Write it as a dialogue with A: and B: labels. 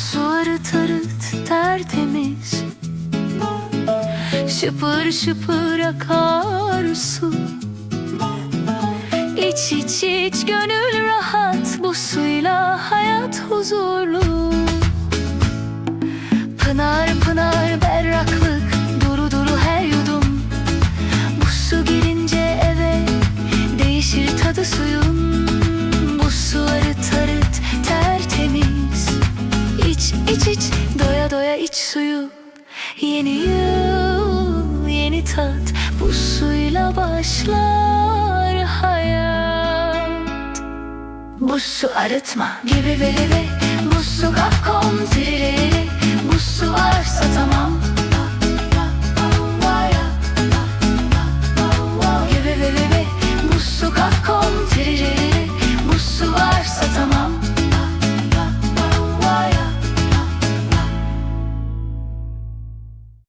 A: Suları tarıt tertemiz. Şıpır şıpır akar su. İç iç iç gönül rahat. Bu suyla hayat huzurlu. Pınar pınar berraklık Duru duru her yudum. Bu su girince eve Değişir tadı suyun. Suyu. Yeni yıl yeni tat. Bu suyla başlar hayat. Bu su arıtma gibi veli ve Bu su